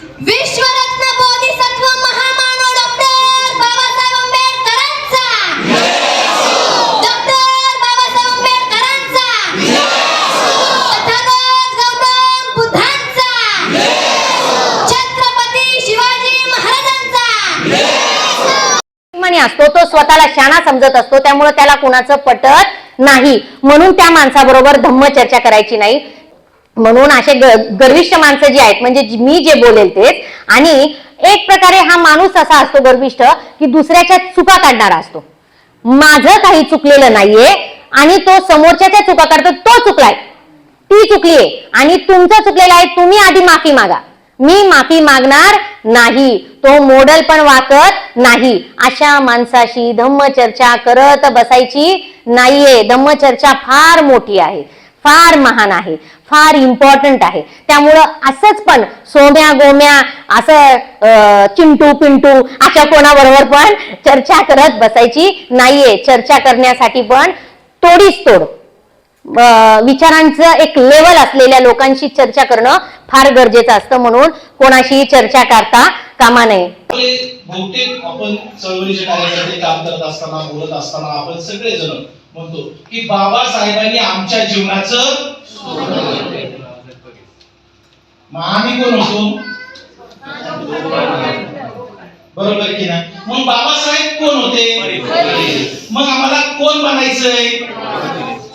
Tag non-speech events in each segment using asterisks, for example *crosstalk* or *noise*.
विश्वरत्न बोधिसत्व महामानव डॉक्टर बाबासाहेब आंबेडकरांचा. डॉक्टर बाबासाहेब आंबेडकरांचा. तथागत गौतम बुद्धांचा. छत्रपती शिवाजी महाराजांचा. म्हणे असतो तो स्वतःला शाणा समजत असतो त्यामुळे त्याला कुणाचं पटत नाही. म्हणून त्या माणसाबरोबर धम्म चर्चा करायची नाही. म्हणून असे गर्विष्ठ माणसं जी आहेत म्हणजे मी जे बोलेल तेच आणि एक प्रकारे हा माणूस असा असतो गर्विष्ठ की दुसऱ्याच्या चुका काढणारा असतो. माझं काही चुकलेलं नाहीये आणि तो समोरच्याच्या चुका काढतो तो चुकलाय. ती चुकलीये आणि तुमचं चुकलेलं आहे तुम्ही आधी माफी मागा. मी माफी मागणार नाही तो मोडल पण वाकत नाही. अशा माणसाशी धम्मचर्चा करत बसायची नाहीये. धम्मचर्चा फार मोठी आहे फार महान आहे. फार इम्पॉर्टंट आहे. त्यामुळं असंच पण सोम्या गोम्या असं अं, चिंटू पिंटू अशा कोणाबरोबर पण चर्चा करत बसायची नाहीये. चर्चा करण्यासाठी पण तोडीच तोड. विचारांचं एक लेवल असलेल्या लोकांशी चर्चा करणं फार गरजेचं असतं म्हणून कोणाशी चर्चा करता कामा नये. बहुतेक आपण चळवळीच्या कार्यासाठी काम करत असताना बोलत असताना आपण सगळेजण म्हणतो की बाबासाहेबांनी आमच्या जीवनाचं मग आम्ही कोण होतो बरोबर की नाही? मग बाबासाहेब कोण होते? मग आम्हाला कोण बनायचंय?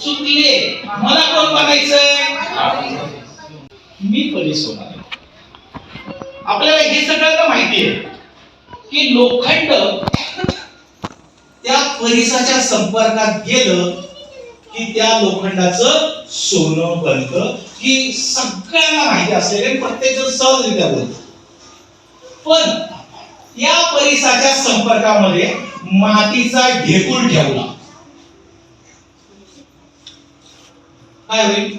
चुकले. मला कोण बनायचंय? मी पोलीस होणार आपल्याला हे सगळ्यांना माहिती आहे की लोखंड त्या परिसाच्या संपर्कात गेलं की त्या लोखंडाचं सोनं बनतं. की सगळ्यांना माहिती असलेले प्रत्येक जण सहजरित्या बोलतो पण या परिसाच्या संपर्कामध्ये मातीचा ढेकूळ ठेवला. काय होईल?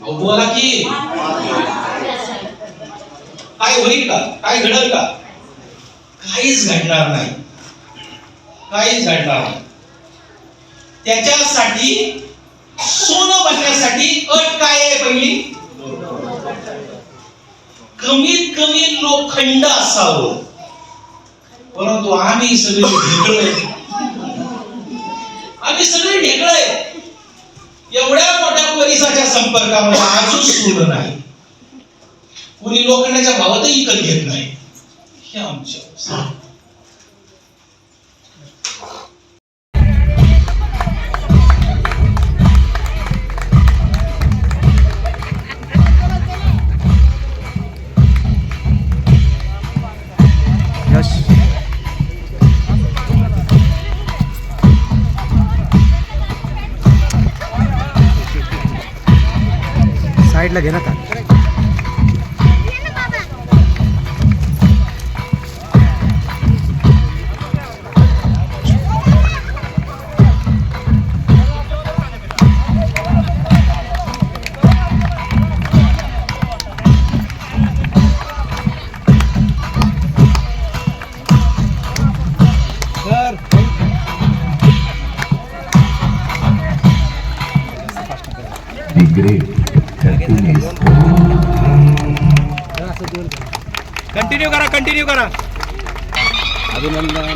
बोला की. काय होईल का? काय घडल का? काहीच घडणार नाही. काहीच घडणार नाही. त्याच्यासाठी सोनं बनण्यासाठी अट काय आहे पहिली? कमीत कमी लोखंड असावं. परंतु आम्ही सगळे ढेकळ आम्ही सगळे ढेकळ एवढ्या मोठ्या परिसाच्या संपर्कामध्ये अजून सोनं नाही? कोणी लोखंडाच्या भावातही विकत घेत नाही? हे आमच्या साईडला घे ना का कंटिन्यू करा कंटिन्यू करा. अभिनंदन.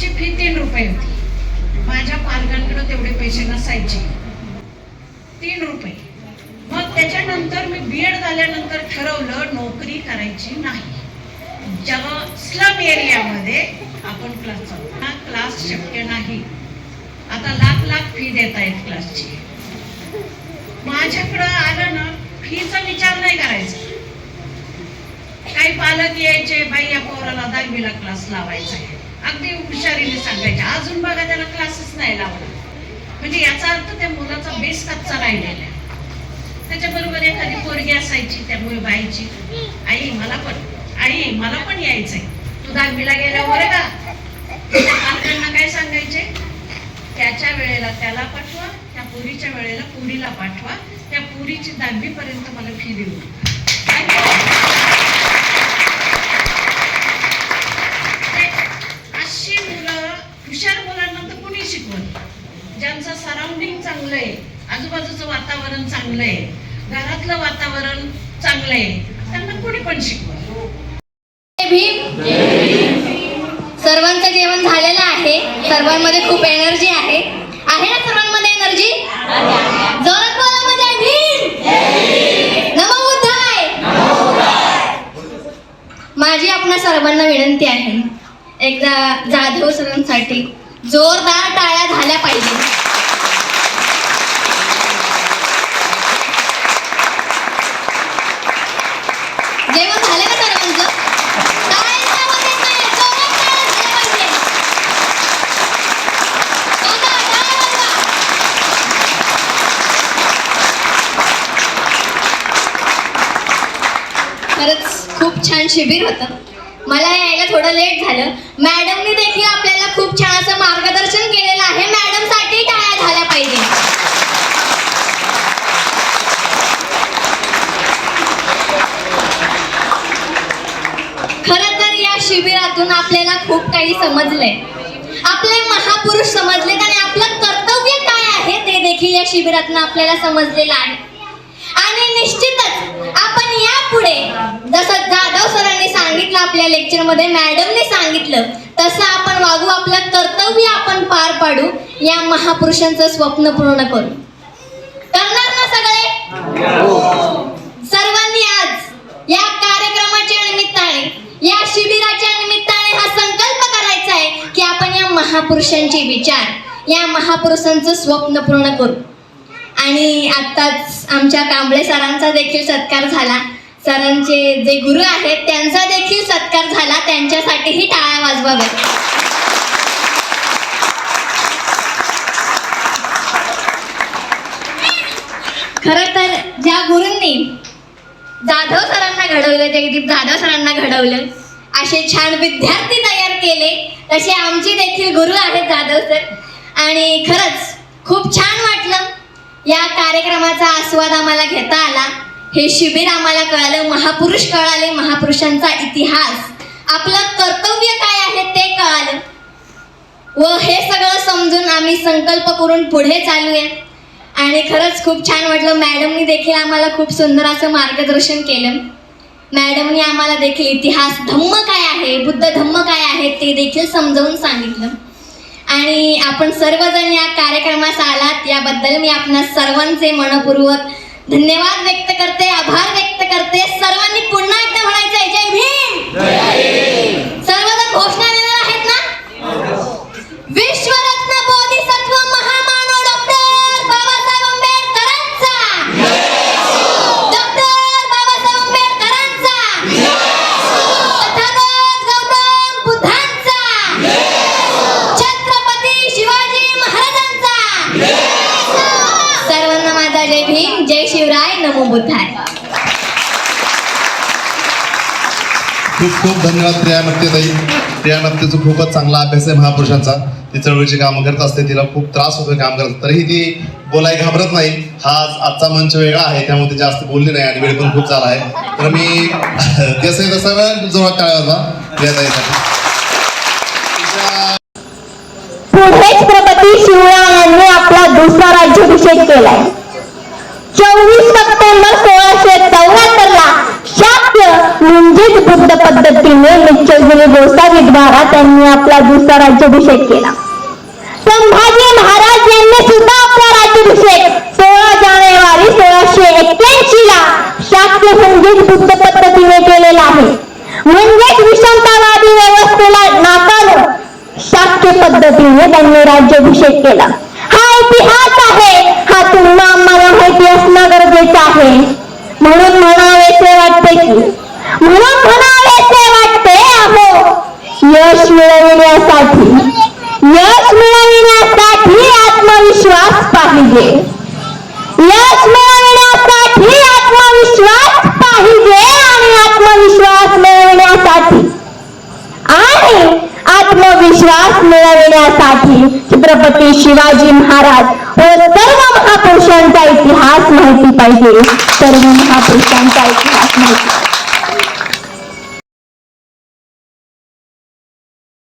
ची फी तीन रुपये होती. माझ्या पालकांकडे तेवढे पैसे नसायचे. तीन रुपये. मग त्याच्यानंतर मी बी एड झाल्यानंतर ठरवलं नोकरी करायची नाही. जेव्हा स्लम एरियामध्ये आपण क्लास चालू हा क्लास शक्य नाही. आता लाख लाख फी देत आहेत क्लासची माझ्याकडं आलं ना फीचा विचार नाही करायचा. काही पालक यायचे बाई या पोराला दहावीला क्लास लावायचा आहे. अगदी हुशारीने सांगायचे. अजून बघा त्याला क्लासच नाही लावला. म्हणजे याचा अर्थ त्या मुलाचा बेस कच्चा राहिलेला आहे. त्याच्याबरोबर एखादी पोरगी असायची त्यामुळे बाईची. आई मला पण. आई मला पण यायचंय. तू दहावीला गेल्यावर का? पालकांना काय सांगायचे? त्याच्या वेळेला त्याला पाठवा त्या पुरीच्या वेळेला पुरीला पाठवा. त्या पुरीची दहावी पर्यंत मला फी देऊ हुशार मुलांना तर कुणी शिकवत? ज्यांचं सराउंडिंग चांगलं आहे आजूबाजूचं वातावरण चांगलं आहे घरातलं वातावरण चांगलं आहे त्यांना कुणी पण शिकवत? जय भीम. सर्वांचं जेवण झालेलं आहे. सर्वांमध्ये खूप एनर्जी आहे. आहे ना सर्वांमध्ये एनर्जी जोरात बोला मग जय भीम नमो बुद्धाय माझी आपणा सर्वांना विनंती आहे एकदा जाधव जोरदार टाळ्या झाल्या पाहिजे. जेवण झालं का खरंच खूप छान शिबिर होतं. मला यायला थोडं लेट झालं. मॅडमनी देखील खूप छान असं मार्गदर्शन केलेलं आहे. मॅडमसाठी टाळ्या झाल्या पाहिजे. खर तर या शिबिरातून आपल्याला खूप काही समजलंय. आपले महापुरुष समजलेत आणि आपलं कर्तव्य काय आहे ते देखील या शिबिरातून आपल्याला समजलेलं आहे. आणि निश्चितच आपण यापुढे जसं जाधव सरांनी सांगितलं आपल्या लेक्चरमध्ये मॅडमने सांगितलं तसं वागू आपलं कर्तव्य आपण पार पाडू या महापुरुषांचं स्वप्न पूर्ण करू. करणार ना सगळे? सर्वांनी आज या कार्यक्रमाच्या निमित्ताने या शिबिराच्या निमित्ताने हा संकल्प करायचा आहे की आपण या महापुरुषांचे विचार या महापुरुषांचं स्वप्न पूर्ण करू. आणि आत्ताच आमच्या कांबळे सरांचा देखील सत्कार झाला. सरांचे जे गुरु आहेत त्यांचा देखील सत्कार झाला. त्यांच्यासाठीही टाळ्या वाजवाव्यात खरं तर ज्या गुरूंनी जाधव सरांना घडवलं जगदीप जाधव सरांना घडवलं. असे छान विद्यार्थी तयार केले. तसे आमचे देखील गुरु आहेत जाधव सर. आणि खरंच खूप छान वाटलं. या कार्यक्रमाचा आस्वाद आम्हाला घेता आला. हे शिबिर आम्हाला कळालं. महापुरुष कळाले. महापुरुषांचा इतिहास. आपलं कर्तव्य काय आहे ते कळालं. व हे सगळं समजून आम्ही संकल्प करून पुढे चालूया. आणि खरंच खूप छान वाटलं. मॅडमनी देखील आम्हाला खूप सुंदर असं मार्गदर्शन केलं. मॅडमनी आम्हाला देखील इतिहास धम्म काय आहे बुद्ध धम्म काय आहे ते देखील समजावून सांगितलं. आणि आपण सर्वजण या कार्यक्रमास आलात याबद्दल मी आपणा सर्वांचे मनपूर्वक धन्यवाद व्यक्त करते. आभार नमो बुद्धाय खूप खूप धन्यवाद प्रिया नक्तेताई प्रिया नक्तेचा खूपच चांगला अभ्यास आहे महापुरुषांचा. ती चळवळीची कामं करत असते तिला खूप त्रास होतोय काम करत. तरीही ती बोलाय घाबरत नाही. हा आज- आजचा मंच वेगळा आहे त्यामुळे ती जास्त बोलली नाही आणि वेळ पण खूप झाला आहे. तर मी *laughs* जसं आहे तसा वेळ जोरात टाळा होता प्रियाताईसाठी. पुढेच प्रगती शिवरायांनी आपला दुसरा राज्याभिषेक केलाय. चोवीस सप्टेंबर सोळाशे चौऱ्याहत्तर ला शाक्य म्हणजेच बुद्ध पद्धतीने निश्चलगिरी गोसावी द्वारा त्यांनी आपला दुसरा राज्याभिषेक केला. संभाजी महाराज यांनी सुद्धा आपला राज्याभिषेक सोळा जानेवारी सोळाशे एक्क्याऐंशी ला शाक्य म्हणजेच बुद्ध पद्धतीने केलेला आहे. म्हणजेच विषमतावादी व्यवस्थेला नाकारून शाक्य पद्धतीने त्यांनी राज्याभिषेक केला. आहे. म्हणून म्हणावेसे वाटते की म्हणून म्हणावेसे वाटते अहो यश मिळविण्यासाठी यश मिळविण्यासाठी आत्मविश्वास पाहिजे. यश मिळविण्यासाठी आत्मविश्वास पाहिजे आणि आत्मविश्वास मिळविण्यासाठी. आणि आत्मविश्वास मिळविण्यासाठी छत्रपती शिवाजी महाराज तर सर्व महापुरुषांचा इतिहास माहिती पाहिजे. सर्व महापुरुषांचा इतिहास माहिती